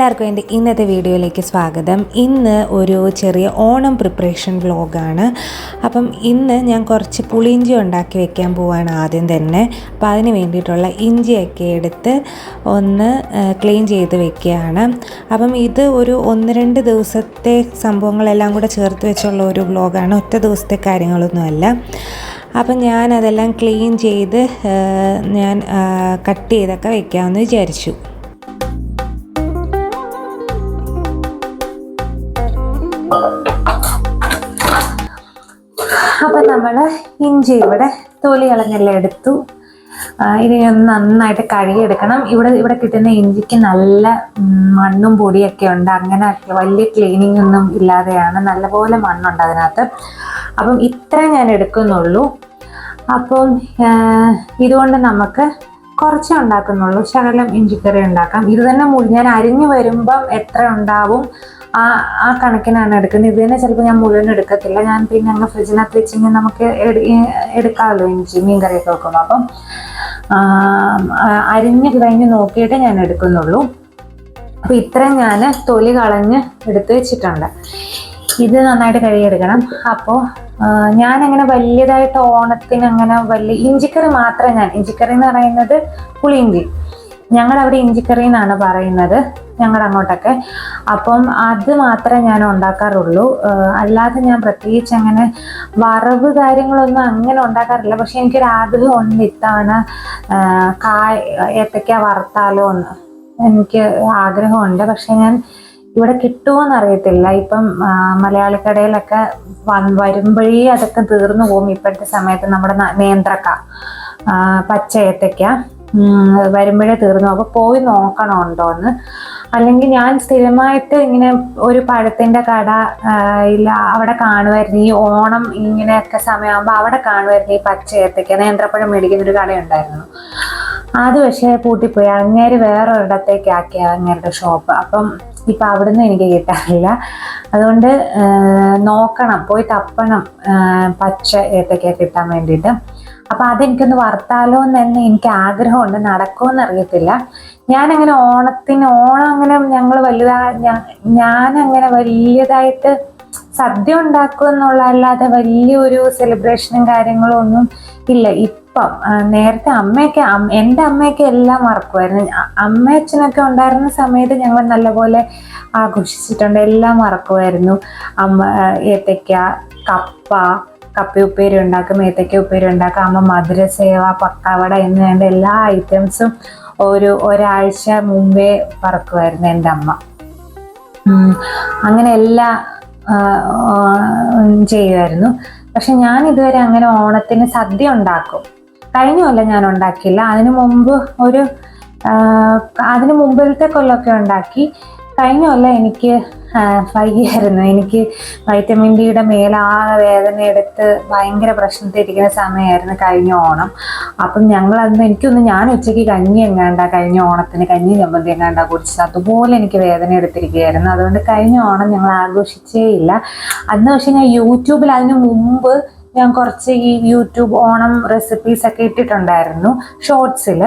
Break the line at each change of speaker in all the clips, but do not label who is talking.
എല്ലാവർക്കും എന്റെ ഇന്നത്തെ വീഡിയോയിലേക്ക് സ്വാഗതം. ഇന്ന് ഒരു ചെറിയ ഓണം പ്രിപ്പറേഷൻ വ്ലോഗാണ് അപ്പം ഇന്ന് ഞാൻ കുറച്ച് പുളിയിഞ്ചി ഉണ്ടാക്കി വെക്കാൻ പോവാണ് ആദ്യം തന്നെ. അപ്പം അതിന് വേണ്ടിയിട്ടുള്ള ഇഞ്ചിയൊക്കെ എടുത്ത് ഒന്ന് ക്ലീൻ ചെയ്ത് വെക്കുകയാണ്. അപ്പം ഇത് ഒരു ഒന്ന് രണ്ട് ദിവസത്തെ സംഭവങ്ങളെല്ലാം കൂടെ ചേർത്ത് വെച്ചുള്ള ഒരു വ്ലോഗാണ് ഒറ്റ ദിവസത്തെ കാര്യങ്ങളൊന്നുമല്ല അപ്പം ഞാൻ അതെല്ലാം ക്ലീൻ ചെയ്ത് ഞാൻ കട്ട് ചെയ്തൊക്കെ വെക്കാമെന്ന് വിചാരിച്ചു. നമ്മൾ ഇഞ്ചി ഇവിടെ തൊലി കളഞ്ഞെല്ലാം എടുത്തു ഇനി ഒന്ന് നന്നായിട്ട് കഴുകിയെടുക്കണം. ഇവിടെ ഇവിടെ കിട്ടുന്ന ഇഞ്ചിക്ക് നല്ല മണ്ണും പൊടിയൊക്കെ ഉണ്ട്. അങ്ങനെ വലിയ ക്ലീനിങ് ഒന്നും ഇല്ലാതെയാണ്. നല്ലപോലെ മണ്ണുണ്ട് അതിനകത്ത്. അപ്പം ഇത്ര ഞാൻ എടുക്കുന്നുള്ളൂ. അപ്പം ഇതുകൊണ്ട് നമുക്ക് കുറച്ചേ ഉണ്ടാക്കുന്നുള്ളൂ. ശകലം ഇഞ്ചിക്കറി ഉണ്ടാക്കാം. ഇത് തന്നെ ഞാൻ അരിഞ്ഞു വരുമ്പം എത്ര ഉണ്ടാവും? ആ ആ കണക്കിനാണ് എടുക്കുന്നത്. ഇത് തന്നെ ചിലപ്പോൾ ഞാൻ മുഴുവൻ എടുക്കത്തില്ല. ഞാൻ പിന്നെ അങ്ങ് ഫ്രിഡ്ജിനകത്ത് വെച്ച് കഴിഞ്ഞാൽ നമുക്ക് എടുക്കാമല്ലോ ഇഞ്ചി മീൻ കറിയൊക്കെ വെക്കുമ്പോൾ അപ്പം അരിഞ്ഞ് കഴിഞ്ഞ് നോക്കിയിട്ട് ഞാൻ എടുക്കുന്നുള്ളൂ. അപ്പം ഇത്രയും ഞാൻ തൊലി കളഞ്ഞ് എടുത്ത് വെച്ചിട്ടുണ്ട്. ഇത് നന്നായിട്ട് കഴുകിയെടുക്കണം. അപ്പോൾ ഞാൻ അങ്ങനെ വലിയതായിട്ട് ഓണത്തിന് അങ്ങനെ വലിയ ഇഞ്ചിക്കറി മാത്രമേ ഞാൻ ഇഞ്ചിക്കറി എന്ന് പറയുന്നത് പുളിയിഞ്ചി. ഞങ്ങളവിടെ ഇഞ്ചിക്കറി എന്നാണ് പറയുന്നത്. ഞങ്ങളുടെ അങ്ങോട്ടൊക്കെ അപ്പം അത് മാത്രമേ ഞാൻ ഉണ്ടാക്കാറുള്ളൂ. അല്ലാതെ ഞാൻ പ്രത്യേകിച്ച് അങ്ങനെ വറവ് കാര്യങ്ങളൊന്നും അങ്ങനെ ഉണ്ടാക്കാറില്ല. പക്ഷെ എനിക്കൊരു ആഗ്രഹം ഉണ്ട് ഇത്തവണ കായ ഏത്തക്ക വറുത്താലോ എന്ന്. എനിക്ക് ആഗ്രഹമുണ്ട്. പക്ഷെ ഞാൻ ഇവിടെ കിട്ടുമോന്ന് അറിയത്തില്ല ഇപ്പം മലയാളിക്കടയിലൊക്കെ വരുമ്പോഴേ അതൊക്കെ തീർന്നു പോകും. ഇപ്പോഴത്തെ സമയത്ത് നമ്മുടെ നേന്ത്രക്ക പച്ച ഏത്തക്ക വരുമ്പോഴേ തീർന്നു അപ്പോൾ പോയി നോക്കണമുണ്ടോ എന്ന് അല്ലെങ്കിൽ ഞാൻ സ്ഥിരമായിട്ട് ഇങ്ങനെ ഒരു പഴത്തിന്റെ കട ഇല്ല അവിടെ കാണുമായിരുന്നു. ഈ ഓണം ഇങ്ങനെയൊക്കെ സമയമാകുമ്പോൾ അവിടെ കാണുമായിരുന്നു ഈ പച്ച നേന്ത്രപ്പഴം മേടിക്കുന്ന ഒരു കടയുണ്ടായിരുന്നു. അത് പക്ഷേ പൂട്ടിപ്പോയി. അങ്ങേര് വേറെ ഒരിടത്തേക്ക് ആക്കിയ അങ്ങേരുടെ ഷോപ്പ്. അപ്പം ഇപ്പം അവിടുന്ന് എനിക്ക് കിട്ടാറില്ല. അതുകൊണ്ട് നോക്കണം പോയി തപ്പണം പച്ച ഏത്തയ്ക്ക കിട്ടാൻ വേണ്ടിയിട്ട്. അപ്പം അതെനിക്കൊന്ന് വർത്താലോ എന്ന് എനിക്ക് ആഗ്രഹമുണ്ട്. നടക്കുമെന്ന് അറിയത്തില്ല ഞാനങ്ങനെ ഓണത്തിന് ഓണം അങ്ങനെ ഞങ്ങൾ വലുതാ ഞാൻ ഞാനങ്ങനെ വലിയതായിട്ട് സദ്യ ഉണ്ടാക്കുക എന്നുള്ള അല്ലാതെ വലിയൊരു സെലിബ്രേഷനും കാര്യങ്ങളും ഒന്നും ഇല്ല. ഇപ്പം നേരത്തെ അമ്മയൊക്കെ എന്റെ അമ്മയൊക്കെ എല്ലാം മറക്കുമായിരുന്നു അമ്മ അച്ഛനൊക്കെ ഉണ്ടായിരുന്ന സമയത്ത് ഞങ്ങൾ നല്ലപോലെ ആഘോഷിച്ചിട്ടുണ്ട്. എല്ലാം മറക്കുമായിരുന്നു അമ്മ ഏത്തയ്ക്ക കപ്പ കപ്പ ഉപ്പേരി ഉണ്ടാക്കും മേത്തയ്ക്ക ഉപ്പേരി ഉണ്ടാക്കും അമ്മ മധുരസേവ പക്കാവട എന്ന് വേണ്ട എല്ലാ ഐറ്റംസും ഒരു ഒരാഴ്ച മുമ്പേ പറക്കുമായിരുന്നു എന്റെ അമ്മ. അങ്ങനെ എല്ലാ ചെയ്യുമായിരുന്നു. പക്ഷെ ഞാൻ ഇതുവരെ അങ്ങനെ ഓണത്തിന് സദ്യ ഉണ്ടാക്കും. കഴിഞ്ഞ കൊല്ലം ഞാൻ ഉണ്ടാക്കിയില്ല. അതിനു മുമ്പ് ഒരു അതിനു മുമ്പിലത്തെ കൊല്ലമൊക്കെ ഉണ്ടാക്കി. കഴിഞ്ഞ കൊല്ലം എനിക്ക് വയ്യായിരുന്നു എനിക്ക് വൈറ്റമിൻ ഡിയുടെ മേലാകെ വേദന എടുത്ത് ഭയങ്കര പ്രശ്നത്തിരിക്കുന്ന സമയമായിരുന്നു കഴിഞ്ഞ ഓണം. അപ്പം ഞങ്ങൾ അന്ന് എനിക്കൊന്ന് ഞാൻ ഉച്ചയ്ക്ക് കഞ്ഞി എങ്ങാണ്ട കഴിഞ്ഞ ഓണത്തിന് കഞ്ഞി ചമ്മന്തി എങ്ങാണ്ട കുടിച്ചത്. അതുപോലെ എനിക്ക് വേദന എടുത്തിരിക്കുകയായിരുന്നു. അതുകൊണ്ട് കഴിഞ്ഞ ഓണം ഞങ്ങൾ ആഘോഷിച്ചേ ഇല്ല. അന്ന് പക്ഷെ ഞാൻ യൂട്യൂബിൽ അതിനു മുമ്പ് ഞാൻ കുറച്ച് ഈ യൂട്യൂബ് ഓണം റെസിപ്പീസ് ഒക്കെ ഇട്ടിട്ടുണ്ടായിരുന്നു ഷോർട്സിൽ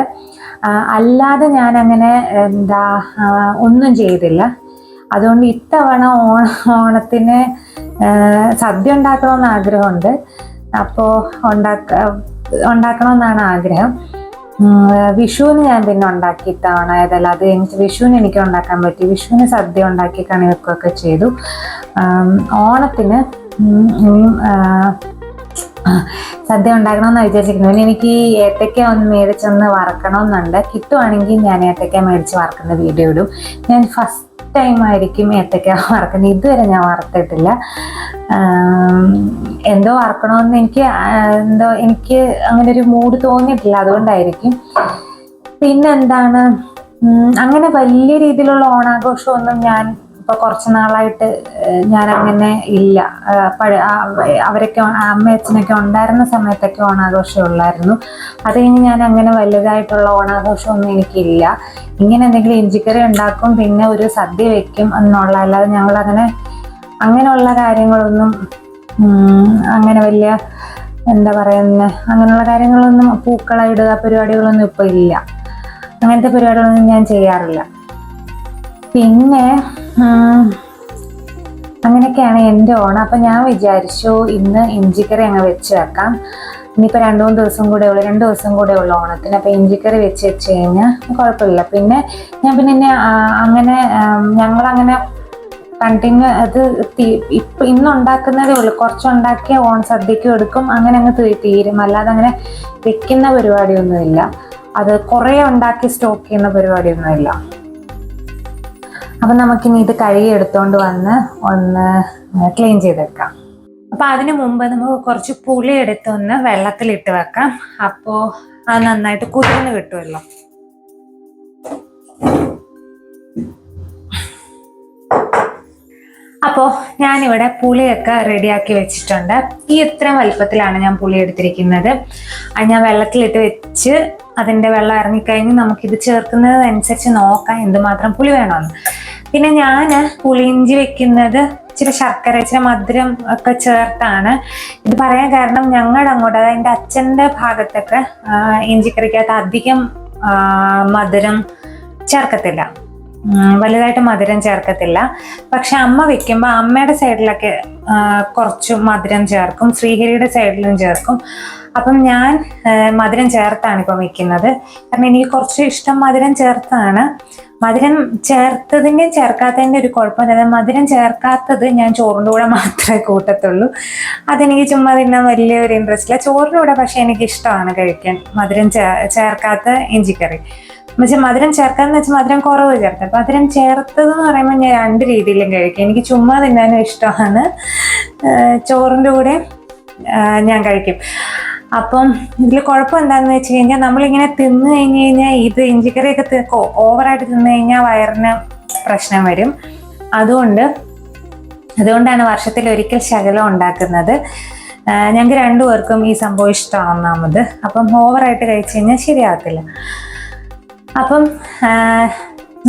അല്ലാതെ ഞാൻ അങ്ങനെ എന്താ ഒന്നും ചെയ്തില്ല. അതുകൊണ്ട് ഇത്തവണ ഓണ ഓണത്തിന് സദ്യ ഉണ്ടാക്കണമെന്ന് ആഗ്രഹമുണ്ട്. അപ്പോൾ ഉണ്ടാക്ക ഉണ്ടാക്കണമെന്നാണ് ആഗ്രഹം. വിഷുവിന് ഞാൻ പിന്നെ ഉണ്ടാക്കി ഇത്തവണ ഏതല്ല അത് എനിക്ക് വിഷുവിന് എനിക്ക് ഉണ്ടാക്കാൻ പറ്റി. വിഷുവിന് സദ്യ ഉണ്ടാക്കി കണി വെക്കുകയൊക്കെ ചെയ്തു ഓണത്തിന് സദ്യ ഉണ്ടാക്കണമെന്ന് വിചാരിച്ചിരിക്കുന്നു പിന്നെ എനിക്ക് ഈ ഏത്തക്ക ഒന്ന് മേടിച്ചൊന്ന് വറക്കണമെന്നുണ്ട്. കിട്ടുവാണെങ്കിൽ ഞാൻ ഏത്തക്ക മേടിച്ച് വറക്കുന്ന വീഡിയോ ഇടും. ഞാൻ ഫസ്റ്റ് ടൈം ആയിരിക്കും ഏത്തക്ക വറക്കുന്നത്. ഇതുവരെ ഞാൻ വറുത്തിട്ടില്ല. എന്തോ വറക്കണമെന്ന് എനിക്ക് എന്തോ എനിക്ക് അങ്ങനെ ഒരു മൂഡ് തോന്നിയിട്ടില്ല. അതുകൊണ്ടായിരിക്കും. പിന്നെന്താണ്? അങ്ങനെ വലിയ രീതിയിലുള്ള ഓണാഘോഷമൊന്നും ഞാൻ ഇപ്പൊ കുറച്ച് നാളായിട്ട് ഞാൻ അങ്ങനെ ഇല്ല. അവരൊക്കെ അമ്മയച്ഛനൊക്കെ ഉണ്ടായിരുന്ന സമയത്തൊക്കെ ഓണാഘോഷം ഉള്ളായിരുന്നു. അത് കഴിഞ്ഞ് ഞാൻ അങ്ങനെ വലുതായിട്ടുള്ള ഓണാഘോഷമൊന്നും എനിക്കില്ല. ഇങ്ങനെ എന്തെങ്കിലും ഇഞ്ചിക്കറി ഉണ്ടാക്കും പിന്നെ ഒരു സദ്യ വെക്കും എന്നുള്ള അല്ലാതെ ഞങ്ങൾ അങ്ങനെ അങ്ങനെയുള്ള കാര്യങ്ങളൊന്നും അങ്ങനെ വലിയ എന്താ പറയുന്ന അങ്ങനെയുള്ള കാര്യങ്ങളൊന്നും പൂക്കള ഇടുക പരിപാടികളൊന്നും ഇപ്പോൾ ഇല്ല. അങ്ങനത്തെ പരിപാടികളൊന്നും ഞാൻ ചെയ്യാറില്ല. പിന്നെ അങ്ങനെയൊക്കെയാണ് എന്റെ ഓണം. അപ്പം ഞാൻ വിചാരിച്ചു ഇന്ന് ഇഞ്ചിക്കറി അങ്ങ് വെച്ച് വെക്കാം. ഇനിയിപ്പോൾ രണ്ട് മൂന്ന് ദിവസം കൂടെ ഉള്ളു രണ്ട് ദിവസം കൂടെ ഉള്ളു ഓണത്തിന്. അപ്പോൾ ഇഞ്ചിക്കറി വെച്ച് വെച്ച് കഴിഞ്ഞാൽ കുഴപ്പമില്ല. പിന്നെ ഞാൻ പിന്നെ അങ്ങനെ ഞങ്ങളങ്ങനെ കണ്ടിന്യൂ അത് ഇപ്പം ഇന്ന് ഉണ്ടാക്കുന്നതേ ഉള്ളൂ. കുറച്ചുണ്ടാക്കിയ ഓൺ സദ്യക്കും എടുക്കും അങ്ങനെ അങ്ങ് തീരും. അല്ലാതെ അങ്ങനെ വെക്കുന്ന പരിപാടിയൊന്നുമില്ല. അത് കുറേ ഉണ്ടാക്കി സ്റ്റോക്ക് ചെയ്യുന്ന പരിപാടിയൊന്നുമില്ല. അപ്പം നമുക്കിനി ഇത് കഴുകി എടുത്തുകൊണ്ട് വന്ന് ഒന്ന് ക്ലീൻ ചെയ്തെടുക്കാം. അപ്പം അതിന് മുമ്പ് നമുക്ക് കുറച്ച് പുളി എടുത്ത് ഒന്ന് വെള്ളത്തിൽ ഇട്ട് വെക്കാം. അപ്പോ അത് നന്നായിട്ട് കുതിർന്ന് കിട്ടുമല്ലോ അപ്പോൾ ഞാനിവിടെ പുളിയൊക്കെ റെഡിയാക്കി വെച്ചിട്ടുണ്ട്. ഈ ഇത്രയും വലിപ്പത്തിലാണ് ഞാൻ പുളി എടുത്തിരിക്കുന്നത്. അത് ഞാൻ വെള്ളത്തിലിട്ട് വെച്ച് അതിന്റെ വെള്ളം ഇറങ്ങിക്കഴിഞ്ഞ് നമുക്കിത് ചേർക്കുന്നതനുസരിച്ച് നോക്കാം എന്തുമാത്രം പുളി വേണമെന്ന്. പിന്നെ ഞാൻ പുളിയിഞ്ചി വെക്കുന്നത് ഇച്ചിരി ശർക്കര ഇച്ചിരി മധുരം ഒക്കെ ചേർത്താണ്. ഇത് പറയാൻ കാരണം ഞങ്ങളുടെ അങ്ങോട്ട് അതായത് എന്റെ അച്ഛന്റെ ഭാഗത്തൊക്കെ ഇഞ്ചിക്കറിക്കകത്ത് അധികം മധുരം ചേർക്കത്തില്ല. വലുതായിട്ട് മധുരം ചേർക്കത്തില്ല. പക്ഷെ അമ്മ വെക്കുമ്പോൾ അമ്മയുടെ സൈഡിലൊക്കെ കുറച്ച് മധുരം ചേർക്കും ശ്രീഹരിയുടെ സൈഡിലും ചേർക്കും. അപ്പം ഞാൻ മധുരം ചേർത്താണ് ഇപ്പം വെക്കുന്നത്. കാരണം എനിക്ക് കുറച്ച് ഇഷ്ടം മധുരം ചേർത്താണ്. മധുരം ചേർത്തതിന്റെയും ചേർക്കാത്തതിന്റെ ഒരു കുഴപ്പമില്ല മധുരം ചേർക്കാത്തത് ഞാൻ ചോറിന്റെ കൂടെ മാത്രമേ കൂട്ടത്തുള്ളൂ. അതെനിക്ക് ചുമ്മാ തിന്നാൻ വലിയ ഒരു ഇൻട്രസ്റ്റ് ഇല്ല. ചോറിന്റെ കൂടെ പക്ഷെ എനിക്ക് ഇഷ്ടമാണ് കഴിക്കാൻ. മധുരം ചേർക്കാത്ത ഇഞ്ചിക്കറി. പക്ഷെ മധുരം ചേർക്കാന്ന് വെച്ചാൽ മധുരം കുറവ് ചേർത്ത്. അപ്പം മധുരം ചേർത്തത് എന്ന് പറയുമ്പോൾ ഞാൻ രണ്ട് രീതിയിലും കഴിക്കും. എനിക്ക് ചുമ്മാ തിന്നാനും ഇഷ്ടമാണ്. ചോറിന്റെ കൂടെ ഞാൻ കഴിക്കും. അപ്പം ഇതിൽ കുഴപ്പം എന്താണെന്ന് വെച്ച് കഴിഞ്ഞാൽ നമ്മളിങ്ങനെ തിന്നു കഴിഞ്ഞ് കഴിഞ്ഞാൽ ഇത് ഇഞ്ചിക്കറിയൊക്കെ ഓവറായിട്ട് തിന്നു കഴിഞ്ഞാൽ വയറിന് പ്രശ്നം വരും. അതുകൊണ്ട് അതുകൊണ്ടാണ് വർഷത്തിൽ ഒരിക്കൽ ശകലം ഉണ്ടാക്കുന്നത്. ഞങ്ങൾക്ക് രണ്ടു പേർക്കും ഈ സംഭവം ഇഷ്ടമാണ് ഒന്നാമത് അപ്പം ഓവറായിട്ട് കഴിച്ചു കഴിഞ്ഞാൽ ശരിയാകത്തില്ല അപ്പം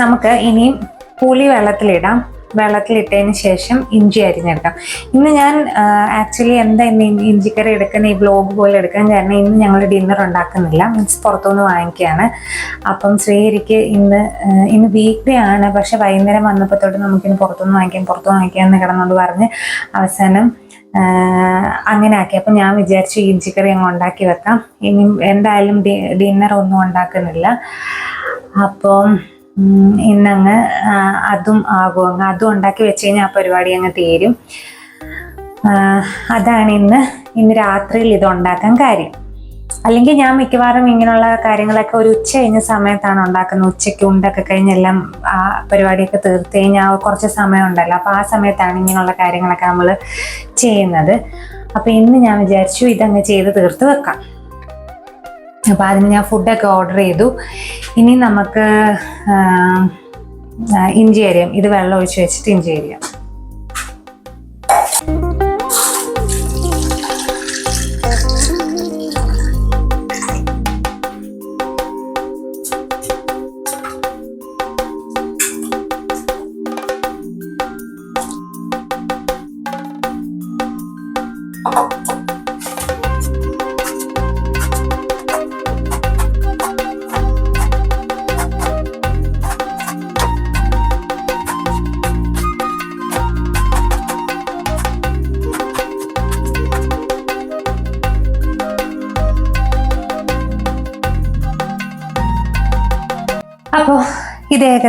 നമുക്ക് ഇനിയും പുളി വെള്ളത്തിലിടാം. വെള്ളത്തിലിട്ടതിന് ശേഷം ഇഞ്ചി അരിഞ്ഞെടുക്കാം ഇന്ന് ഞാൻ ആക്ച്വലി എന്താ ഇന്ന് ഇഞ്ചിക്കറി എടുക്കുന്ന ഈ ബ്ലോഗ് പോലെ എടുക്കാൻ കാരണം ഇന്ന് ഞങ്ങൾ ഡിന്നർ ഉണ്ടാക്കുന്നില്ല. മീൻസ് പുറത്തുനിന്ന് വാങ്ങിക്കുകയാണ്. അപ്പം ശ്രീഹരിക്ക് ഇന്ന് ഇന്ന് വീക്ക് ഡേ ആണ്. പക്ഷെ വൈകുന്നേരം വന്നപ്പോൾ തൊട്ട് നമുക്കിന്ന് പുറത്തുനിന്ന് വാങ്ങിക്കാം പുറത്തുനിന്ന് വാങ്ങിക്കാം എന്ന് കിടന്നുകൊണ്ട് പറഞ്ഞ് അവസാനം അങ്ങനെ ആക്കി. അപ്പം ഞാൻ വിചാരിച്ചു ഇഞ്ചിക്കറി അങ്ങ് ഉണ്ടാക്കി വെക്കാം. ഇനി എന്തായാലും ഡിന്നർ ഒന്നും ഉണ്ടാക്കുന്നില്ല. അപ്പം ഇന്നങ്ങ് അതും ആകും. അങ്ങ് അതും ഉണ്ടാക്കി വെച്ച് കഴിഞ്ഞാൽ ആ പരിപാടി അങ്ങ് തീരും. അതാണ് ഇന്ന് ഇന്ന് രാത്രിയിൽ ഇത് ഉണ്ടാക്കാൻ കാര്യം. അല്ലെങ്കിൽ ഞാൻ മിക്കവാറും ഇങ്ങനെയുള്ള കാര്യങ്ങളൊക്കെ ഒരു ഉച്ച കഴിഞ്ഞ സമയത്താണ് ഉണ്ടാക്കുന്നത്. ഉച്ചയ്ക്ക് ഉണ്ടൊക്കെ കഴിഞ്ഞെല്ലാം ആ പരിപാടിയൊക്കെ തീർത്ത് കഴിഞ്ഞാൽ കുറച്ച് സമയം ഉണ്ടല്ലോ അപ്പോൾ ആ സമയത്താണ് ഇങ്ങനെയുള്ള കാര്യങ്ങളൊക്കെ നമ്മൾ ചെയ്യുന്നത്. അപ്പോൾ ഇന്ന് ഞാൻ വിചാരിച്ചു ഇതങ്ങ് ചെയ്ത് തീർത്ത് വെക്കാം. അപ്പോൾ അതിന് ഞാൻ ഫുഡൊക്കെ ഓർഡർ ചെയ്തു. ഇനി നമുക്ക് ഇഞ്ചി അരിയാം ഇത് വെള്ളം ഒഴിച്ച് വെച്ചിട്ട് ഇഞ്ചി അരിയാം.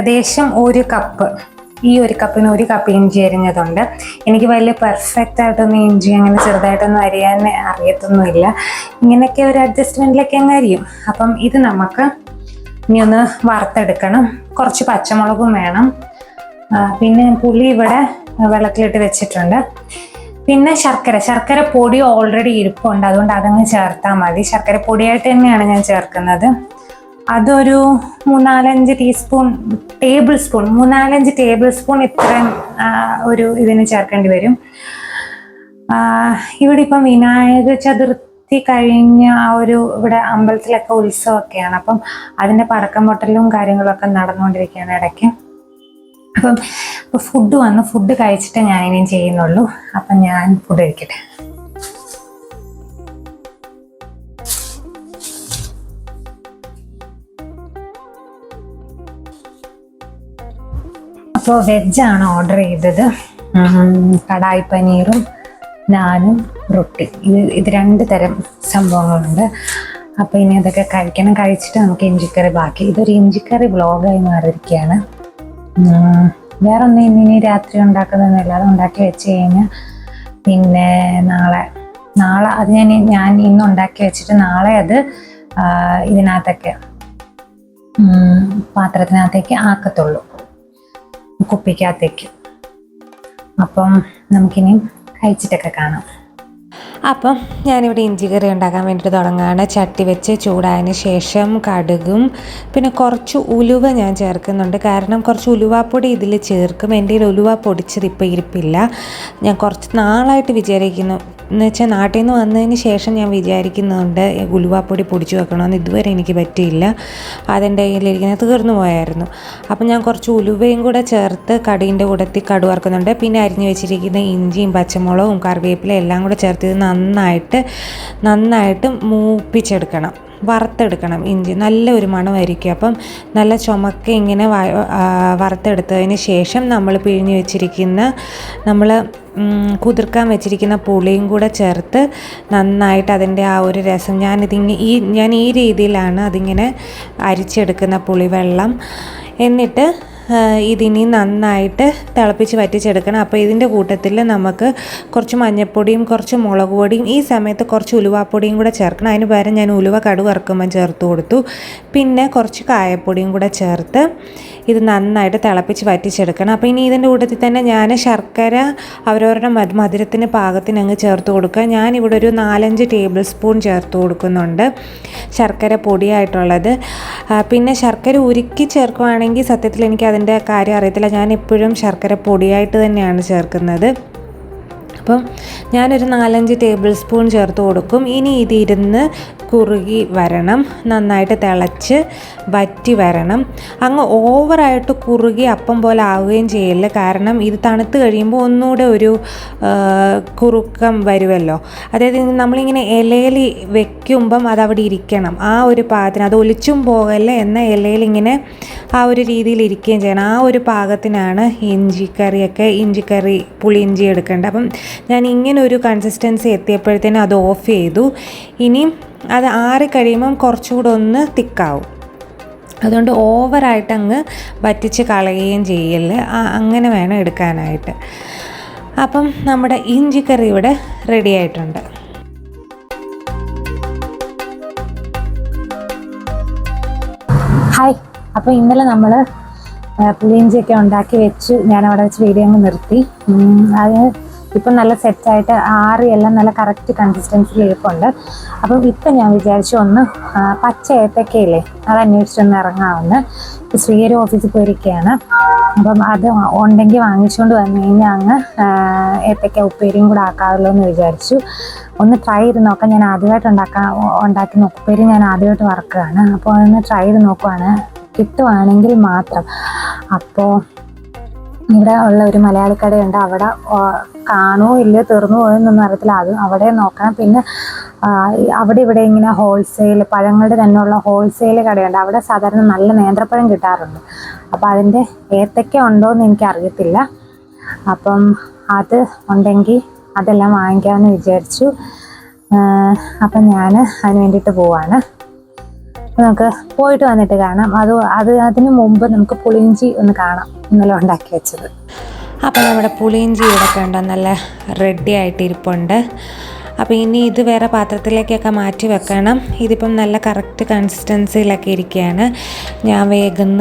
ഏകദേശം ഒരു കപ്പ് ഈ ഒരു കപ്പിന് ഒരു കപ്പ് ഇഞ്ചി അരിഞ്ഞതുണ്ട് എനിക്ക് വലിയ പെർഫെക്റ്റ് ആയിട്ടൊന്നും ഇഞ്ചി അങ്ങനെ ചെറുതായിട്ടൊന്നും അരിയാൻ അറിയത്തൊന്നുമില്ല. ഇങ്ങനെയൊക്കെ ഒരു അഡ്ജസ്റ്റ്മെന്റിലൊക്കെ അങ്ങ് അരിയും. അപ്പം ഇത് നമുക്ക് ഇനി ഒന്ന് വറുത്തെടുക്കണം. കുറച്ച് പച്ചമുളകും വേണം. പിന്നെ പുളി ഇവിടെ വെള്ളത്തിലിട്ട് വെച്ചിട്ടുണ്ട്. പിന്നെ ശർക്കര. ശർക്കര പൊടി ഓൾറെഡി ഇരിപ്പുണ്ട്. അതുകൊണ്ട് അതങ്ങ് ചേർത്താൽ മതി. ശർക്കര പൊടിയായിട്ട് തന്നെയാണ് ഞാൻ ചേർക്കുന്നത്. അതൊരു മൂന്നാലഞ്ച് ടീസ്പൂൺ ടേബിൾ സ്പൂൺ മൂന്നാലഞ്ച് ടേബിൾ സ്പൂൺ ഇത്രയും ഒരു ഇതിന് ചേർക്കേണ്ടി വരും. ഇവിടെ ഇപ്പം വിനായക ചതുർത്ഥി കഴിഞ്ഞ ആ ഒരു ഇവിടെ അമ്പലത്തിലൊക്കെ ഉത്സവമൊക്കെയാണ്. അപ്പം അതിന്റെ പടക്കം പൊട്ടലും കാര്യങ്ങളൊക്കെ നടന്നുകൊണ്ടിരിക്കുകയാണ് ഇടയ്ക്ക്. അപ്പം ഫുഡ് വന്ന്. ഫുഡ് കഴിച്ചിട്ട് ഞാൻ ഇനിയും ചെയ്യുന്നുള്ളൂ. അപ്പം ഞാൻ ഫുഡ് കഴിക്കട്ടെ. അപ്പോൾ വെജാണ് ഓർഡർ ചെയ്തത്. കടായി പനീറും നാനും റൊട്ടി. ഇത് ഇത് രണ്ട് തരം സംഭവങ്ങളുണ്ട്. അപ്പോൾ ഇനി അതൊക്കെ കഴിക്കണം. കഴിച്ചിട്ട് നമുക്ക് ഇഞ്ചിക്കറി ബാക്കി. ഇതൊരു ഇഞ്ചിക്കറി വ്ളോഗായി മാറിയിരിക്കുകയാണ്. വേറൊന്നും ഇനി ഇനി രാത്രി ഉണ്ടാക്കുന്നതൊന്നുമില്ല അത് ഉണ്ടാക്കി വെച്ച് കഴിഞ്ഞാൽ പിന്നെ നാളെ നാളെ അത് ഞാൻ ഞാൻ ഇന്ന് ഉണ്ടാക്കി വെച്ചിട്ട് നാളെ അത് ഇതിനകത്തൊക്കെ പാത്രത്തിനകത്തേക്ക് ആക്കത്തുള്ളൂ. കുപ്പിക്കകത്തേക്ക്. അപ്പം നമുക്കിനി കഴിച്ചിട്ടൊക്കെ കാണാം.
അപ്പം ഞാനിവിടെ ഇഞ്ചി കറി ഉണ്ടാക്കാൻ വേണ്ടിയിട്ട് തുടങ്ങുകയാണ് ചട്ടി വെച്ച് ചൂടായതിന് ശേഷം കടുകും പിന്നെ കുറച്ച് ഉലുവ ഞാൻ ചേർക്കുന്നുണ്ട്. കാരണം കുറച്ച് ഉലുവാപ്പൊടി ഇതിൽ ചേർക്കും. എന്റെ കയ്യിൽ ഉലുവ പൊടിച്ചത് ഇപ്പോൾ ഇരിപ്പില്ല. ഞാൻ കുറച്ച് നാളായിട്ട് വിചാരിക്കുന്നു. എന്ന് വെച്ചാൽ നാട്ടിൽ നിന്ന് വന്നതിന് ശേഷം ഞാൻ വിചാരിക്കുന്നുണ്ട് ഉലുവാപ്പൊടി പൊടിച്ച് വെക്കണമെന്ന് ഇതുവരെ എനിക്ക് പറ്റിയില്ല. അതെന്റെ കയ്യിലിരിക്കുന്നത് തീർന്നു പോയായിരുന്നു. അപ്പം ഞാൻ കുറച്ച് ഉലുവയും കൂടെ ചേർത്ത് കടീന്റെ കൂടത്തിൽ കടു വറുക്കുന്നുണ്ട്. പിന്നെ അരിഞ്ഞു വെച്ചിരിക്കുന്ന ഇഞ്ചിയും പച്ചമുളകും കറിവേപ്പിലും എല്ലാം കൂടെ ചേർത്ത് ഇത് നന്നായിട്ട് നന്നായിട്ട് മൂപ്പിച്ചെടുക്കണം. വറുത്തെടുക്കണം ഇഞ്ചി. നല്ല ഒരു മണമായിരിക്കും. അപ്പം നല്ല ചുമക്ക ഇങ്ങനെ വറുത്തെടുത്തതിന് ശേഷം നമ്മൾ പിഴിഞ്ഞ് വെച്ചിരിക്കുന്ന നമ്മൾ കുതിർക്കാൻ വെച്ചിരിക്കുന്ന പുളിയും കൂടെ ചേർത്ത് നന്നായിട്ട് അതിന്റെ ആ ഒരു രസം ഞാനിതിങ്ങനെ ഈ ഞാൻ ഈ രീതിയിലാണ് അതിങ്ങനെ അരിച്ചെടുക്കുന്ന പുളിവെള്ളം. എന്നിട്ട് ഇതിനി നന്നായിട്ട് തിളപ്പിച്ച് വറ്റിച്ചെടുക്കണം. അപ്പോൾ ഇതിന്റെ കൂട്ടത്തിൽ നമുക്ക് കുറച്ച് മഞ്ഞൾപ്പൊടിയും കുറച്ച് മുളക് പൊടിയും ഈ സമയത്ത് കുറച്ച് ഉലുവാപ്പൊടിയും കൂടെ ചേർക്കണം. അതിന് പകരം ഞാൻ ഉലുവ കടുവറക്കുമ്പം ചേർത്ത് കൊടുത്തു. പിന്നെ കുറച്ച് കായപ്പൊടിയും കൂടെ ചേർത്ത് ഇത് നന്നായിട്ട് തിളപ്പിച്ച് വറ്റിച്ചെടുക്കണം. അപ്പോൾ ഇനി ഇതിന്റെ കൂട്ടത്തിൽ തന്നെ ഞാൻ ശർക്കര അവരവരുടെ മധു മധുരത്തിന് പാകത്തിന് അങ്ങ് ചേർത്ത് കൊടുക്കുക. ഞാനിവിടെ ഒരു നാലഞ്ച് ടേബിൾ സ്പൂൺ ചേർത്ത് കൊടുക്കുന്നുണ്ട് ശർക്കര പൊടിയായിട്ടുള്ളത്. പിന്നെ ശർക്കര ഉരുക്കി ചേർക്കുവാണെങ്കിൽ സത്യത്തിൽ എനിക്ക് അതിന്റെ കാര്യം അറിയത്തില്ല. ഞാൻ എപ്പോഴും ശർക്കര പൊടിയായിട്ട് തന്നെയാണ് ചേർക്കുന്നത്. അപ്പം ഞാനൊരു നാലഞ്ച് ടേബിൾ സ്പൂൺ ചേർത്ത് കൊടുക്കും. ഇനി ഇതിരുന്ന് കുറുകി വരണം. നന്നായിട്ട് തിളച്ച് വറ്റി വരണം. അങ്ങ് ഓവറായിട്ട് കുറുകി അപ്പം പോലെ ആവുകയും ചെയ്യില്ല? കാരണം ഇത് തണുത്ത് കഴിയുമ്പോൾ ഒന്നുകൂടെ ഒരു കുറുക്കം വരുമല്ലോ അതായത് നമ്മളിങ്ങനെ ഇലയിൽ വെക്കുമ്പം അതവിടെ ഇരിക്കണം. ആ ഒരു പാകത്തിന് അത് ഒലിച്ചും പോകല്ല? എന്ന ഇലയിൽ ഇങ്ങനെ ആ ഒരു രീതിയിൽ ഇരിക്കുകയും ചെയ്യണം. ആ ഒരു പാകത്തിനാണ് ഇഞ്ചിക്കറിയൊക്കെ ഇഞ്ചിക്കറി പുളിയിഞ്ചി എടുക്കേണ്ടത്. അപ്പം ഞാൻ ഇങ്ങനെ ഒരു കൺസിസ്റ്റൻസി എത്തിയപ്പോഴത്തേനും അത് ഓഫ് ചെയ്തു. ഇനി അത് ആറി കഴിയുമ്പം കുറച്ചുകൂടെ ഒന്ന് തിക്കാവും അതുകൊണ്ട് ഓവറായിട്ട് അങ്ങ് വറ്റിച്ച് കളയുകയും ചെയ്യല്ല ആ- അങ്ങനെ വേണം എടുക്കാനായിട്ട്. അപ്പം നമ്മുടെ ഇഞ്ചിക്കറി ഇവിടെ റെഡി ആയിട്ടുണ്ട്.
ഹായ് അപ്പോൾ ഇന്നലെ നമ്മൾ പുളിയിഞ്ചിയൊക്കെ ഉണ്ടാക്കി വെച്ചു. ഞാനവിടെ വെച്ച് വീഡിയോ അങ്ങ് നിർത്തി. അത് ഇപ്പം നല്ല സെറ്റായിട്ട് എല്ലാം നല്ല കറക്റ്റ് കൺസിസ്റ്റൻസിൽ ഇരിപ്പുണ്ട്. അപ്പം ഇപ്പം ഞാൻ വിചാരിച്ചു ഒന്ന് പച്ച ഏത്തക്കയില്ലേ അത് അന്വേഷിച്ചൊന്ന് ഇറങ്ങാമെന്ന് ശ്രീഹരി ഓഫീസിൽ പോയിരിക്കുകയാണ് അപ്പം അത് ഉണ്ടെങ്കിൽ വാങ്ങിച്ചുകൊണ്ട് വന്നു കഴിഞ്ഞാൽ അങ്ങ് ഏത്തക്ക ഉപ്പേരിയും കൂടെ ആക്കാമല്ലോ എന്ന് വിചാരിച്ചു. ഒന്ന് ട്രൈ ചെയ്ത് നോക്കാം. ഞാൻ ആദ്യമായിട്ട് ഉണ്ടാക്കാൻ ഉണ്ടാക്കുന്ന ഉപ്പേരി ഞാൻ ആദ്യമായിട്ട് വറക്കുകയാണ്. അപ്പോൾ ഒന്ന് ട്രൈ ചെയ്ത് നോക്കുവാണ്. കിട്ടുവാണെങ്കിൽ മാത്രം. അപ്പോൾ ഇവിടെ ഉള്ള ഒരു മലയാളി കടയുണ്ട് അവിടെ കാണുമോ ഇല്ലയോ തീർന്നു പോയെന്നൊന്നും അറിയത്തില്ല. അത് അവിടെ നോക്കണം. പിന്നെ അവിടെ ഇവിടെ ഇങ്ങനെ ഹോൾസെയിൽ പഴങ്ങളുടെ തന്നെ ഉള്ള ഹോൾസെയിൽ കടയുണ്ട്. അവിടെ സാധാരണ നല്ല നേന്ത്രപ്പഴം കിട്ടാറുണ്ട്. അപ്പോൾ അതിന്റെ ഏത്തക്ക ഉണ്ടോ എന്ന് എനിക്ക് അറിയത്തില്ല അപ്പം അത് ഉണ്ടെങ്കിൽ അതെല്ലാം വാങ്ങിക്കാമെന്ന് വിചാരിച്ചു. അപ്പം ഞാൻ അതിന് വേണ്ടിയിട്ട് പോവാണ്. നമുക്ക് പോയിട്ട് വന്നിട്ട് കാണാം. അത് അത് അതിന് മുമ്പ് നമുക്ക് പുളിയിഞ്ചി ഒന്ന് കാണാം. ഇന്നലെ ഉണ്ടാക്കി വെച്ചത്.
അപ്പോൾ നമ്മുടെ പുളിയിഞ്ചി ഇവിടെ കണ്ടോ നല്ല റെഡി ആയിട്ട് ഇരിപ്പുണ്ട്. അപ്പോൾ ഇനി ഇത് വേറെ പാത്രത്തിലേക്കൊക്കെ മാറ്റി വെക്കണം. ഇതിപ്പം നല്ല കറക്റ്റ് കൺസിസ്റ്റൻസിയിലൊക്കെ ഇരിക്കുകയാണ്. ഞാൻ വേഗം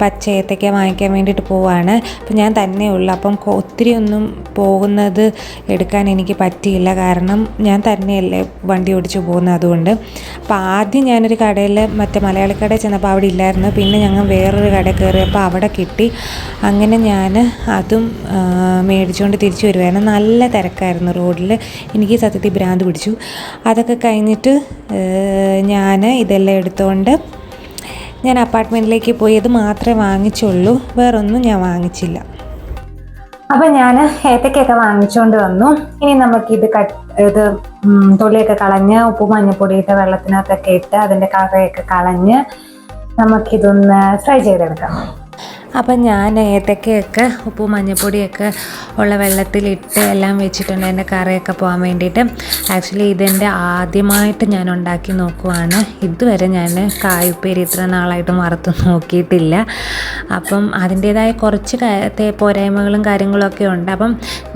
പച്ച ഏത്തയ്ക്ക വാങ്ങിക്കാൻ വേണ്ടിയിട്ട് പോവാണ്. അപ്പം ഞാൻ തന്നെ ഉള്ളു. അപ്പം ഒത്തിരി ഒന്നും പോകുന്നത് എടുക്കാൻ എനിക്ക് പറ്റിയില്ല. കാരണം ഞാൻ തന്നെയല്ലേ വണ്ടി ഓടിച്ചു പോകുന്നത് അതുകൊണ്ട്. അപ്പോൾ ആദ്യം ഞാനൊരു കടയിൽ മറ്റേ മലയാളി കടയിൽ ചെന്നപ്പോൾ അവിടെ ഇല്ലായിരുന്നു. പിന്നെ ഞങ്ങൾ വേറൊരു കട കയറിയപ്പോൾ അവിടെ കിട്ടി. അങ്ങനെ ഞാൻ അതും മേടിച്ചുകൊണ്ട് തിരിച്ചു വരുവായിരുന്നു. നല്ല തിരക്കായിരുന്നു റോഡിൽ. എനിക്ക് സത്യത്തിൽ ഭ്രാന്ത് പിടിച്ചു. അതൊക്കെ കഴിഞ്ഞിട്ട് ഞാൻ ഇതെല്ലാം എടുത്തുകൊണ്ട് ഞാൻ അപ്പാർട്ട്മെന്റിലേക്ക് പോയി ഇത് മാത്രമേ വാങ്ങിച്ചുള്ളൂ. വേറൊന്നും ഞാൻ വാങ്ങിച്ചില്ല.
അപ്പം ഞാൻ ഏത്തക്കയൊക്കെ വാങ്ങിച്ചുകൊണ്ട് വന്നു. ഇനി നമുക്ക് ഇത് കട്ട് ഇത് തൊലിയൊക്കെ കളഞ്ഞ് ഉപ്പ് മഞ്ഞപ്പൊടി ഇട്ട വെള്ളത്തിനകത്തൊക്കെ ഇട്ട് അതിന്റെ കറയൊക്കെ കളഞ്ഞ് നമുക്കിതൊന്ന് ഫ്രൈ ചെയ്തെടുക്കാം.
അപ്പം ഞാൻ ഏത്തക്കയൊക്കെ ഉപ്പും മഞ്ഞൾപ്പൊടിയൊക്കെ ഉള്ള വെള്ളത്തിലിട്ട് എല്ലാം വെച്ചിട്ടുണ്ട് എന്റെ കറിയൊക്കെ പോകാൻ വേണ്ടിയിട്ട്. ആക്ച്വലി ഇതെന്റെ ആദ്യമായിട്ട് ഞാൻ ഉണ്ടാക്കി നോക്കുവാണ്. ഇതുവരെ ഞാൻ കായുപ്പേരി ഇത്ര നാളായിട്ടും വറുത്ത് നോക്കിയിട്ടില്ല. അപ്പം അതിന്റേതായ കുറച്ച് പോരായ്മകളും കാര്യങ്ങളൊക്കെ ഉണ്ട്. അപ്പം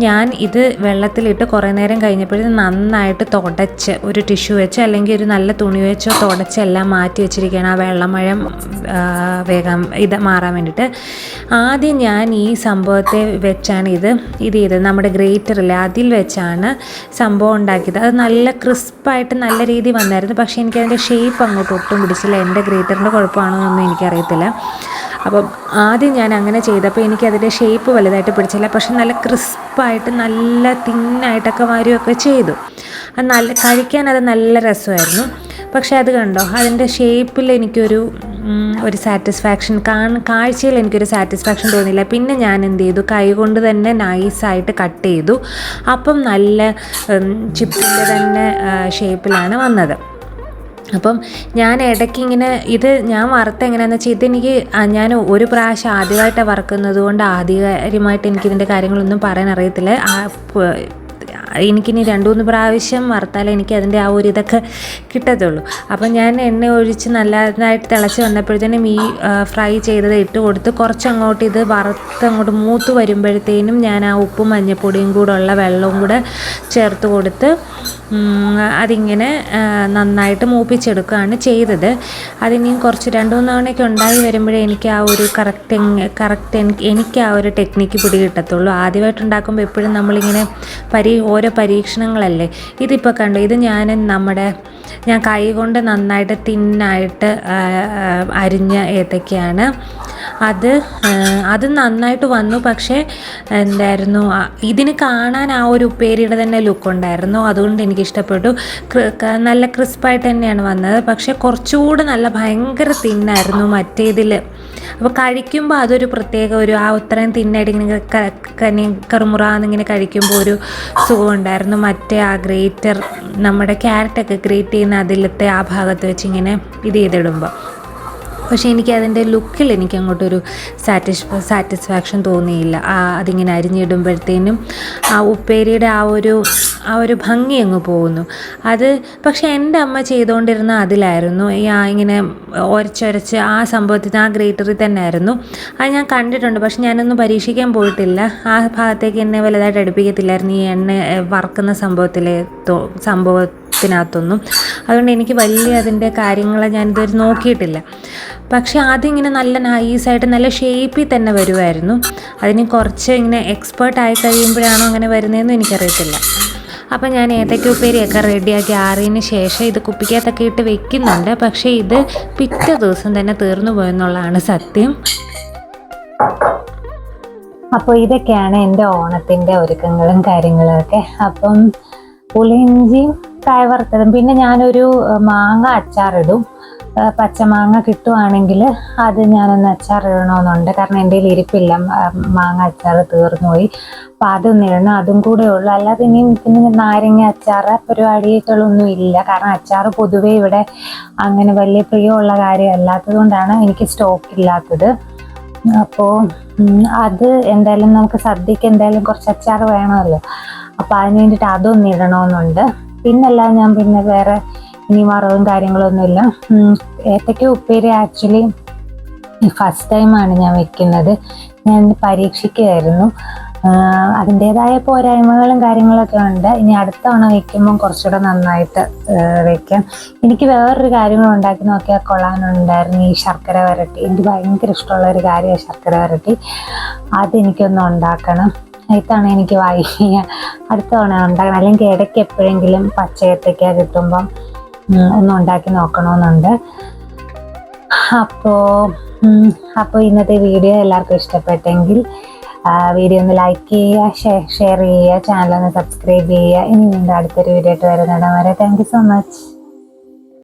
ഞാൻ ഇത് വെള്ളത്തിലിട്ട് കുറേ നേരം കഴിഞ്ഞപ്പോഴും നന്നായിട്ട് തുടച്ച് ഒരു ടിഷ്യൂ വെച്ച് അല്ലെങ്കിൽ ഒരു നല്ല തുണി വെച്ചോ തുടച്ച് എല്ലാം മാറ്റി വെച്ചിരിക്കുകയാണ്. ആ വെള്ളം മഴ വേഗം ഇത് മാറാൻ വേണ്ടിയിട്ട്. ആദ്യം ഞാൻ ഈ സംഭവത്തെ വെച്ചാണ് ഇത് ഇത് ചെയ്തത്. നമ്മുടെ ഗ്രേറ്ററിൽ അതിൽ വെച്ചാണ് സംഭവം ഉണ്ടാക്കിയത്. അത് നല്ല ക്രിസ്പായിട്ട് നല്ല രീതിയിൽ വന്നായിരുന്നു. പക്ഷേ എനിക്കതിന്റെ ഷേപ്പ് അങ്ങോട്ട് ഒട്ടും പിടിച്ചില്ല എന്റെ ഗ്രേറ്ററിന്റെ കുഴപ്പമാണോ എന്നൊന്നും എനിക്കറിയത്തില്ല. അപ്പം ആദ്യം ഞാൻ അങ്ങനെ ചെയ്തപ്പോൾ എനിക്കതിന്റെ ഷേപ്പ് വലുതായിട്ട് പിടിച്ചില്ല. പക്ഷെ നല്ല ക്രിസ്പായിട്ട് നല്ല തിന്നായിട്ടൊക്കെ വരുമൊക്കെ ചെയ്തു. അത് നല്ല കഴിക്കാൻ അത് നല്ല രസമായിരുന്നു. പക്ഷേ അത് കണ്ടോ അതിന്റെ ഷേപ്പിൽ എനിക്കൊരു ഒരു സാറ്റിസ്ഫാക്ഷൻ കാഴ്ചയിൽ എനിക്കൊരു സാറ്റിസ്ഫാക്ഷൻ തോന്നിയില്ല. പിന്നെ ഞാൻ എന്ത് ചെയ്തു? കൈ കൊണ്ട് തന്നെ നൈസായിട്ട് കട്ട് ചെയ്തു. അപ്പം നല്ല ചിപ്പിന്റെ തന്നെ ഷേപ്പിലാണ് വന്നത്. അപ്പം ഞാൻ ഇടയ്ക്ക് ഇങ്ങനെ ഇത് ഞാൻ വറുത്ത എങ്ങനെയാണെന്ന് വെച്ചാൽ ഇതെനിക്ക് ഞാൻ ഒരു പ്രാവശ്യം ആദ്യമായിട്ടാണ് വറുക്കുന്നത് കൊണ്ട് ആധികാരികമായിട്ട് എനിക്കിതിന്റെ കാര്യങ്ങളൊന്നും പറയാൻ അറിയത്തില്ല. എനിക്കിനി രണ്ട് മൂന്ന് പ്രാവശ്യം വറുത്താലേ എനിക്ക് അതിന്റെ ആ ഒരു ഇതൊക്കെ കിട്ടത്തുള്ളൂ. അപ്പം ഞാൻ എണ്ണ ഒഴിച്ച് നല്ലതായിട്ട് തിളച്ച് വന്നപ്പോഴത്തേനും ഈ ഫ്രൈ ചെയ്തത് ഇട്ട് കൊടുത്ത് കുറച്ചങ്ങോട്ട് ഇത് വറുത്ത് അങ്ങോട്ട് മൂത്ത് വരുമ്പോഴത്തേനും ഞാൻ ആ ഉപ്പും മഞ്ഞപ്പൊടിയും കൂടെ ഉള്ള വെള്ളവും കൂടെ ചേർത്ത് കൊടുത്ത് അതിങ്ങനെ നന്നായിട്ട് മൂപ്പിച്ചെടുക്കുകയാണ് ചെയ്തത്. അതിനിയും കുറച്ച് രണ്ട് മൂന്ന് തവണയൊക്കെ ഉണ്ടായി വരുമ്പോഴേ എനിക്ക് ആ ഒരു കറക്റ്റ് കറക്റ്റ് എനിക്ക് ആ ഒരു ടെക്നിക്ക് പിടി കിട്ടത്തുള്ളൂ ആദ്യമായിട്ട് ഉണ്ടാക്കുമ്പോൾ എപ്പോഴും നമ്മളിങ്ങനെ പരീ ഓരോ പരീക്ഷണങ്ങളല്ലേ? ഇതിപ്പോൾ കണ്ടു ഇത് ഞാൻ നമ്മുടെ ഞാൻ കൈ കൊണ്ട് നന്നായിട്ട് തിന്നായിട്ട് അരിഞ്ഞ ഏത്തക്കയാണ്. അത് അത് നന്നായിട്ട് വന്നു പക്ഷേ എന്തായിരുന്നു ഇതിന് കാണാൻ ആ ഒരു ഉപ്പേരിയുടെ തന്നെ ലുക്ക് ഉണ്ടായിരുന്നു. അതുകൊണ്ട് എനിക്ക് ഇഷ്ടപ്പെട്ടു നല്ല ക്രിസ്പായിട്ട് തന്നെയാണ് വന്നത്. പക്ഷേ കുറച്ചുകൂടെ നല്ല ഭയങ്കര തിന്നായിരുന്നു മറ്റേതിൽ അപ്പോൾ കഴിക്കുമ്പോൾ അതൊരു പ്രത്യേക ഒരു ആ ഉത്തരം തിന്നായിട്ട് ഇങ്ങനെ കനി കറുമുറാന്നിങ്ങനെ കഴിക്കുമ്പോൾ ഒരു സുഖം ഉണ്ടായിരുന്നു. മറ്റേ ആ ഗ്രേറ്റർ നമ്മുടെ ക്യാരറ്റൊക്കെ ഗ്രേറ്റ് ചെയ്യുന്ന അതിലത്തെ ആ ഭാഗത്ത് വെച്ച് ഇങ്ങനെ ഇത് ചെയ്തിടുമ്പോൾ പക്ഷേ എനിക്ക് അതിന്റെ ലുക്കിൽ എനിക്ക് അങ്ങോട്ടൊരു സാറ്റിസ്ഫ സാറ്റിസ്ഫാക്ഷൻ തോന്നിയില്ല. ആ അതിങ്ങനെ അരിഞ്ഞിടുമ്പോഴത്തേനും ആ ഉപ്പേരിയുടെ ആ ഒരു ആ ഒരു ഭംഗി അങ്ങ് പോകുന്നു. അത് പക്ഷേ എന്റെ അമ്മ ചെയ്തുകൊണ്ടിരുന്ന അതിലായിരുന്നു. ഈ ആ ഇങ്ങനെ ഒരച്ചൊരച്ച് ആ സംഭവത്തിൽ ആ ഗ്രേറ്ററിൽ തന്നെ ആയിരുന്നു അത് ഞാൻ കണ്ടിട്ടുണ്ട്. പക്ഷെ ഞാനൊന്നും പരീക്ഷിക്കാൻ പോയിട്ടില്ല. ആ ഭാഗത്തേക്ക് എന്നെ വലുതായിട്ട് അടുപ്പിക്കത്തില്ലായിരുന്നു. ഈ എണ്ണ വറക്കുന്ന സംഭവത്തിലെ തോ- സംഭവത്തിനകത്തൊന്നും അതുകൊണ്ട് എനിക്ക് വലിയ അതിന്റെ കാര്യങ്ങൾ ഞാനിതുവരെ നോക്കിയിട്ടില്ല. പക്ഷേ ആദ്യം ഇങ്ങനെ നല്ല നൈസായിട്ട് നല്ല ഷേപ്പിൽ തന്നെ വരുമായിരുന്നു അതിന് കുറച്ച് ഇങ്ങനെ എക്സ്പേർട്ട് ആയി കഴിയുമ്പോഴാണോ അങ്ങനെ വരുന്നതെന്ന് എനിക്കറിയത്തില്ല. അപ്പം ഞാൻ ഏതൊക്കെ ഉപ്പേരിയൊക്കെ റെഡിയാക്കി ആറിയതിന് ശേഷം ഇത് കുപ്പിക്കകത്തൊക്കെ ഇട്ട് വെക്കുന്നുണ്ട്. പക്ഷേ ഇത് പിറ്റേ ദിവസം തന്നെ തീർന്നു പോയെന്നുള്ളതാണ് സത്യം.
അപ്പോൾ ഇതൊക്കെയാണ് എന്റെ ഓണത്തിന്റെ ഒരുക്കങ്ങളും കാര്യങ്ങളും ഒക്കെ അപ്പം പുളിയിഞ്ചിയും കായ വറുത്തതും. പിന്നെ ഞാനൊരു മാങ്ങ അച്ചാറിടും. പച്ചമാങ്ങ കിട്ടുവാണെങ്കിൽ അത് ഞാനൊന്ന് അച്ചാറിടണമെന്നുണ്ട് കാരണം എന്റെ കയ്യിൽ ഇരിപ്പില്ല. മാങ്ങ അച്ചാർ തീർന്നുപോയി. അപ്പം അതൊന്ന് ഇടണം. അതും കൂടെ ഉള്ളു. അല്ലാതെ ഇനിയും പിന്നെ നാരങ്ങ അച്ചാർ പരിപാടികളൊന്നും ഇല്ല. കാരണം അച്ചാർ പൊതുവേ ഇവിടെ അങ്ങനെ വലിയ പ്രിയമുള്ള കാര്യം അല്ലാത്തത് കൊണ്ടാണ് എനിക്ക് സ്റ്റോക്ക് ഇല്ലാത്തത്. അപ്പോൾ അത് എന്തായാലും നമുക്ക് സദ്യക്ക് എന്തായാലും കുറച്ച് അച്ചാർ വേണമല്ലോ. അപ്പോൾ അതിന് വേണ്ടിയിട്ട് അതൊന്നും ഇടണമെന്നുണ്ട് പിന്നല്ല ഞാൻ പിന്നെ വേറെ ഇനി മറവും കാര്യങ്ങളൊന്നുമില്ല. ഏത്തയ്ക്ക ഉപ്പേരി ആക്ച്വലി ഫസ്റ്റ് ടൈമാണ് ഞാൻ വെക്കുന്നത്. ഞാൻ പരീക്ഷിക്കുകയായിരുന്നു. അതിന്റെതായ പോരായ്മകളും കാര്യങ്ങളൊക്കെ ഉണ്ട്. ഇനി അടുത്ത തവണ വെക്കുമ്പം കുറച്ചുകൂടെ നന്നായിട്ട് വെക്കാം. എനിക്ക് വേറൊരു കാര്യം കൂടെ ഉണ്ടാക്കി നോക്കിയാൽ കൊള്ളാനുണ്ടായിരുന്നു ഈ ശർക്കര വരട്ടി. എനിക്ക് ഭയങ്കര ഇഷ്ടമുള്ള ഒരു കാര്യമാണ് ശർക്കര വരട്ടി. അതെനിക്കൊന്ന് ഉണ്ടാക്കണം. ഇത്തവണ എനിക്ക് വൈകി അടുത്ത തവണ ഉണ്ടാക്കണം. അല്ലെങ്കിൽ ഇടയ്ക്ക് എപ്പോഴെങ്കിലും പച്ചയത്തേക്ക കിട്ടുമ്പം ഒന്ന് ഉണ്ടാക്കി നോക്കണമെന്നുണ്ട് അപ്പോൾ അപ്പോൾ ഇന്നത്തെ വീഡിയോ എല്ലാവർക്കും ഇഷ്ടപ്പെട്ടെങ്കിൽ വീഡിയോ ഒന്ന് ലൈക്ക് ചെയ്യുക ഷെയർ ചെയ്യുക ചാനൽ ഒന്ന് സബ്സ്ക്രൈബ് ചെയ്യുക. ഇനി വീണ്ടും അടുത്തൊരു വീഡിയോ ആയിട്ട് വരുന്നിടം വരെ താങ്ക് യു സോ മച്ച്